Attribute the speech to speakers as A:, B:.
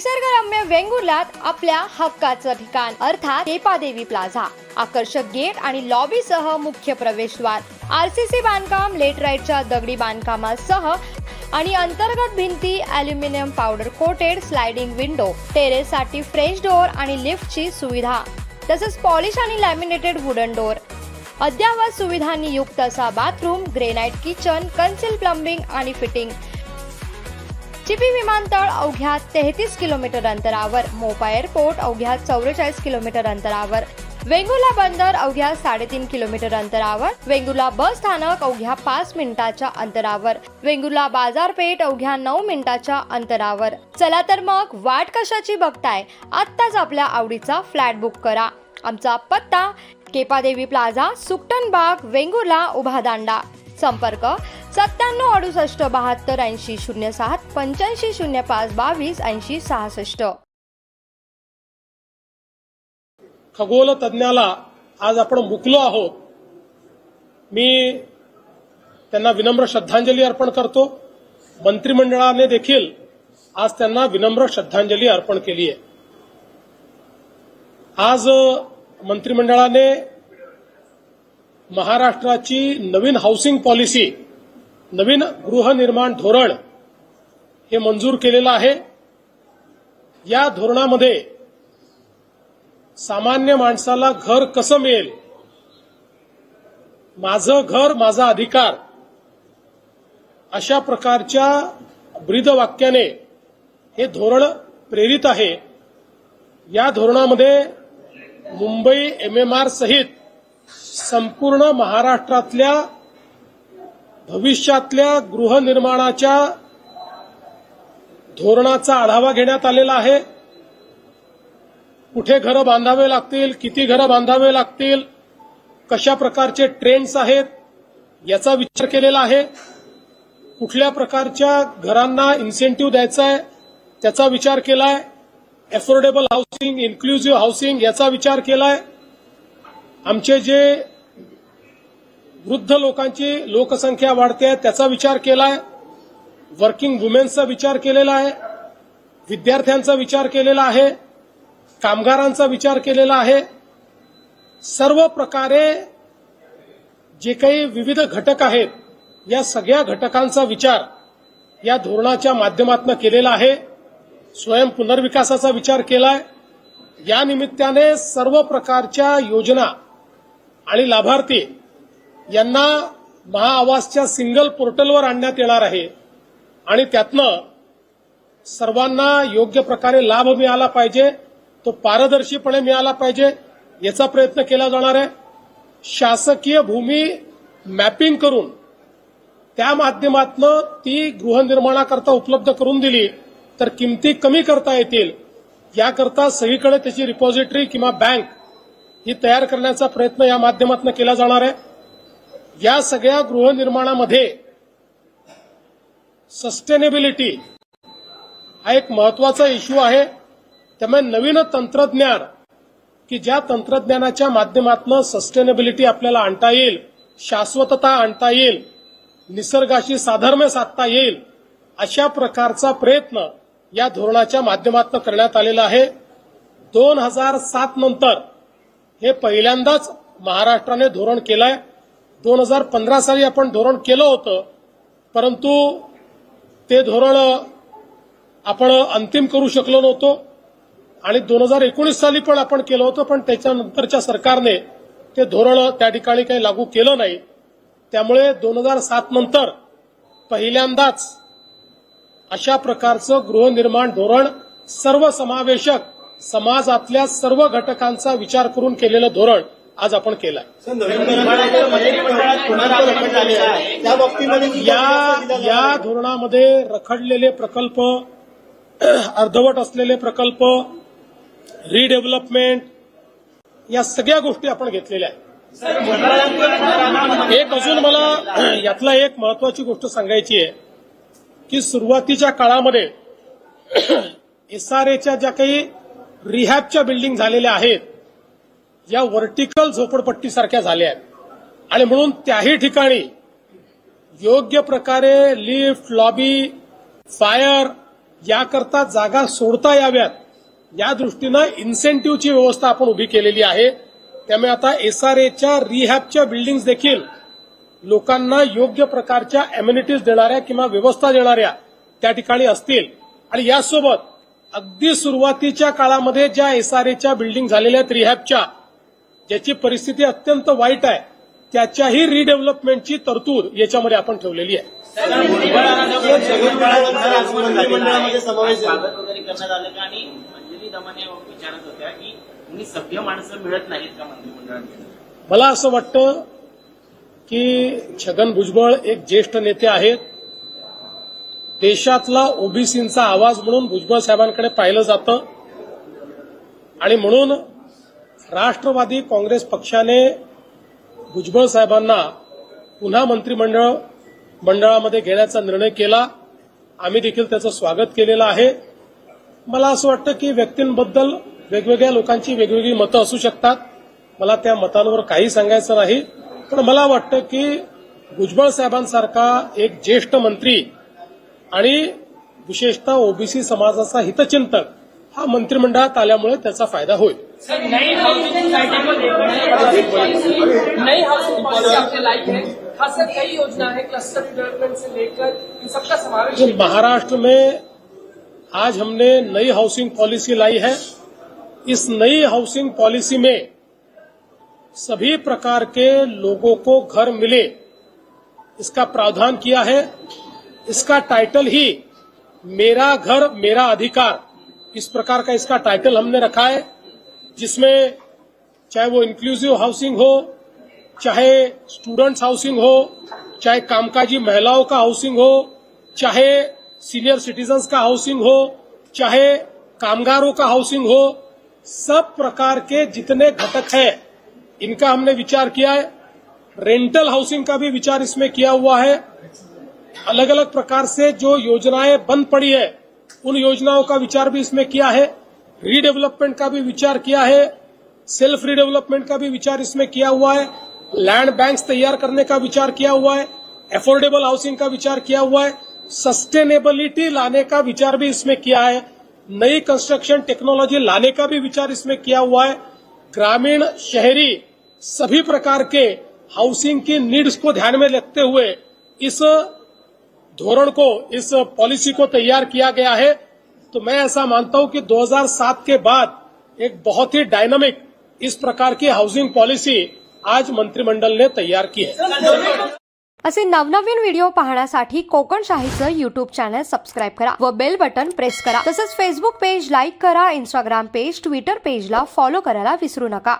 A: निसर्गरम्य वेंगुर्ल्यात आपल्या हक्काचं ठिकाण अर्थात केपादेवी प्लाझा. आकर्षक गेट आणि लॉबी सह मुख्य प्रवेशद्वार. आरसीसी बांधकाम लेटराईटच्या दगडी बांधकामासह आणि अंतर्गत भिंती aluminium powder coated sliding window टेरेससाठी French door आणि लिफ्टची सुविधा. तसंच पॉलिश आणि लॅमिनेटेड वुडन डोअर अद्ययावत सुविधांनी युक्त असा bathroom granite kitchen concealed plumbing आणि फिटिंग चिपी विमानतळ अवघ्या तेहतीस किलोमीटर अंतरावर मोपा एअरपोर्ट अवघ्या चौवेचाळीस किलोमीटर अंतरावर वेंगुला बंदर अवघ्या साडेतीन किलोमीटर अंतरावर वेंगुला बस स्थानक अवघ्या पाच मिनिटाच्या अंतरावर वेंगुला बाजारपेठ अवघ्या नऊ मिनिटाच्या अंतरावर. चला तर मग वाट कशाची बघताय? आत्ताच आपल्या आवडीचा फ्लॅट बुक करा. आमचा पत्ता केपादेवी प्लाझा सुकटन बाग वेंगुला उभादांडा. संपर्क सत्त्याण्णव अडुसष्ट बहात्तर ऐंशी शून्य सात पंच्याऐंशी शून्य पाच बावीस ऐंशी सहासष्ट.
B: खगोल तज्ज्ञाला आज आपण मुकलो आहोत. मी त्यांना विनम्र श्रद्धांजली अर्पण करतो. मंत्रिमंडळाने देखील आज त्यांना विनम्र श्रद्धांजली अर्पण केली आहे. आज मंत्रिमंडळाने महाराष्ट्राची नवीन हाऊसिंग पॉलिसी नवीन गृहनिर्माण धोरण हे मंजूर केलेलं आहे. या धोरणामध्ये सामान्य माणसाला घर कसं मिळेल? माझं घर माझा अधिकार अशा प्रकारच्या ब्रीदवाक्याने हे धोरण प्रेरित आहे. या धोरणामध्ये मुंबई एमएमआर सहित संपूर्ण महाराष्ट्रातल्या भविष्यातल्या गृहनिर्माणाच्या धोरणाचा आढावा घेण्यात आलेला आहे. कुठे घरं बांधावे लागतील किती घरं बांधावे लागतील कशा प्रकारचे ट्रेंड्स आहेत याचा विचार केलेला आहे. कुठल्या प्रकारच्या घरांना इन्सेंटिव्ह द्यायचा आहे त्याचा विचार केलाय. अफोर्डेबल हाऊसिंग इन्क्लुझिव्ह हाऊसिंग याचा विचार केलाय. आमचे जे वृद्ध लोकांची लोकसंख्या वाढते आहे त्याचा विचार केलाय. वर्किंग वुमेन्सचा विचार केलेला आहे. विद्यार्थ्यांचा विचार केलेला आहे. कामगारांचा विचार केलेला आहे. सर्व प्रकारे जे काही विविध घटक आहेत या सगळ्या घटकांचा विचार या धोरणाच्या माध्यमातून केलेला आहे. स्वयं पुनर्विकासाचा विचार केलाय. या निमित्ताने सर्व प्रकारच्या योजना आणि लाभार्थी यांना महाआवासच्या सिंगल पोर्टलवर आणण्यात येणार आहे. आणि त्यातनं सर्वांना योग्य प्रकारे लाभ मिळाला पाहिजे तो पारदर्शीपणे मिळाला पाहिजे याचा प्रयत्न केला जाणार आहे. शासकीय भूमी मॅपिंग करून त्या माध्यमातनं ती गृहनिर्माणाकरता उपलब्ध करून दिली तर किमती कमी करता येतील याकरता सगळीकडे त्याची रिपॉझिटरी किंवा बँक ही तयार करण्याचा प्रयत्न या माध्यमातून केला जाणार आहे. या सगळ्या गृहनिर्माणामध्ये सस्टेनेबिलिटी हा एक महत्त्वाचा इश्यू आहे. त्यामुळे नवीन तंत्रज्ञान की ज्या तंत्रज्ञानाच्या माध्यमातून सस्टेनेबिलिटी आपल्याला आणता येईल शाश्वतता आणता येईल निसर्गाशी साधर्म्य साधता येईल अशा प्रकारचा प्रयत्न या धोरणाच्या माध्यमातून करण्यात आलेला आहे. दोन हजार सात नंतर हे पहिल्यांदाच महाराष्ट्राने धोरण केलंय. दोन हजार पंधरा साली आपण धोरण केलं होतं परंतु ते धोरण आपण अंतिम करू शकलो नव्हतो. आणि दोन हजार एकोणीस साली पण आपण केलं होतं पण त्याच्यानंतरच्या सरकारने ते धोरण त्या ठिकाणी काही लागू केलं नाही. त्यामुळे दोन हजार सात नंतर पहिल्यांदाच अशा प्रकारचं गृहनिर्माण धोरण सर्वसमावेशक समाजातल्या सर्व घटकांचा विचार करून केलेलं धोरण आज आपण केलंय.
C: सर, नवीन निर्माणाच्या मंत्रिमंडळात पुन्हा रखड झाले आहे त्या बाबतीमध्ये जी
B: या. धोरणामध्ये रखडलेले प्रकल्प अर्धवट असलेले प्रकल्प रिडेव्हलपमेंट या सगळ्या गोष्टी आपण घेतलेल्या आहेत. एक अजून मला यातला एक महत्वाची गोष्ट सांगायची आहे की सुरुवातीच्या काळामध्ये एसआरएच्या ज्या काही रिहॅबच्या बिल्डिंग झालेल्या आहेत या व्हर्टिकल झोपडपट्टीसारख्या झाल्या आहेत. आणि म्हणून त्याही ठिकाणी योग्य प्रकारे लिफ्ट लॉबी फायर याकरता जागा सोडता याव्यात. या दृष्टीनं इन्सेंटिव्हची व्यवस्था आपण उभी केलेली आहे. त्यामुळे आता एसआरएच्या रिहॅबच्या बिल्डिंग्स देखील लोकांना योग्य प्रकारच्या एम्युनिटीज देणाऱ्या किंवा व्यवस्था देणाऱ्या त्या ठिकाणी असतील. आणि यासोबत अगदी सुरुवातीच्या काळामध्ये ज्या एसआरएच्या बिल्डिंग झालेल्या आहेत रिहॅबच्या ज्याची परिस्थिती अत्यंत वाईट आहे त्याच्याही रिडेव्हलपमेंटची तरतूद याच्यामध्ये आपण ठेवलेली आहे.
C: मंत्रिमंडळामध्ये समावेश झाला
D: स्वागत वगैरे करण्यात आलं का? आणि अंजली दमाने विचारत होत्या की कुणी सभ्य माणसं मिळत नाहीत का मंत्रिमंडळात
B: मला असं वाटतं की छगन भुजबळ एक ज्येष्ठ नेते आहेत. देशातला ओबीसींचा आवाज म्हणून भुजबळ साहेबांकडे पाहिलं जातं. आणि म्हणून राष्ट्रवादी काँग्रेस पक्षाने भुजबळ साहेबांना पुन्हा मंत्रिमंडळ मंडळामध्ये घेण्याचा निर्णय केला. आम्ही देखील त्याचं स्वागत केलेलं आहे. मला असं वाटतं की व्यक्तींबद्दल वेगवेगळ्या लोकांची वेगवेगळी मतं असू शकतात. मला त्या मतांवर काही सांगायचं नाही. पण मला वाटतं की भुजबळ साहेबांसारखा एक ज्येष्ठ मंत्री आणि विशेषतः ओबीसी समाजाचा हितचिंतक हा मंत्रिमंडळात आल्यामुळे त्याचा फायदा होईल.
E: सर नई हाउसिंग सोसाइटी को लेकर नई हाउसिंग पॉलिसी आपने लाई है खासकर कई योजना है क्लस्टर डेवलपमेंट से लेकर इन सबका समावेश
B: महाराष्ट्र में आज हमने नई हाउसिंग पॉलिसी लाई है इस नई हाउसिंग पॉलिसी में सभी प्रकार के लोगों को घर मिले इसका प्रावधान किया है। इसका टाइटल ही मेरा घर मेरा अधिकार इस प्रकार का इसका टाइटल हमने रखा है। जिसमें चाहे वो इंक्लूसिव हाउसिंग हो, चाहे स्टूडेंट्स हाउसिंग हो, चाहे कामकाजी महिलाओं का हाउसिंग हो, चाहे सीनियर सिटीजन्स का हाउसिंग हो, चाहे कामगारों का हाउसिंग हो, सब प्रकार के जितने घटक हैं, इनका हमने विचार किया है। रेंटल हाउसिंग का भी विचार इसमें किया हुआ है। अलग अलग प्रकार से जो योजनाएँ बंद पड़ी है, उन योजनाओं का विचार भी इसमें किया है। रीडेवलपमेंट का भी विचार किया है सेल्फ रीडेवलपमेंट का भी विचार इसमें किया हुआ है लैंड बैंक्स तैयार करने का विचार किया हुआ है एफोर्डेबल हाउसिंग का विचार किया हुआ है सस्टेनेबिलिटी लाने का विचार भी इसमें किया है, नई कंस्ट्रक्शन टेक्नोलॉजी लाने का भी विचार इसमें किया हुआ है, ग्रामीण, शहरी, सभी प्रकार के हाउसिंग की नीड्स को ध्यान में रखते हुए इस धोरण को, इस पॉलिसी को तैयार किया गया है। तो मैं ऐसा मानता हूं कि 2007 के बाद एक बहुत ही डायनामिक इस प्रकार की हाउसिंग पॉलिसी आज मंत्रिमंडल ने तैयार की है।
A: असे नवनवीन व्हिडिओ पाहण्यासाठी कोकण शाहीचं युट्यूब चॅनल सबस्क्राईब करा व बेल बटन प्रेस करा. तसंच फेसबुक पेज लाईक करा इंस्टाग्राम पेज ट्विटर पेजला फॉलो करायला विसरू नका.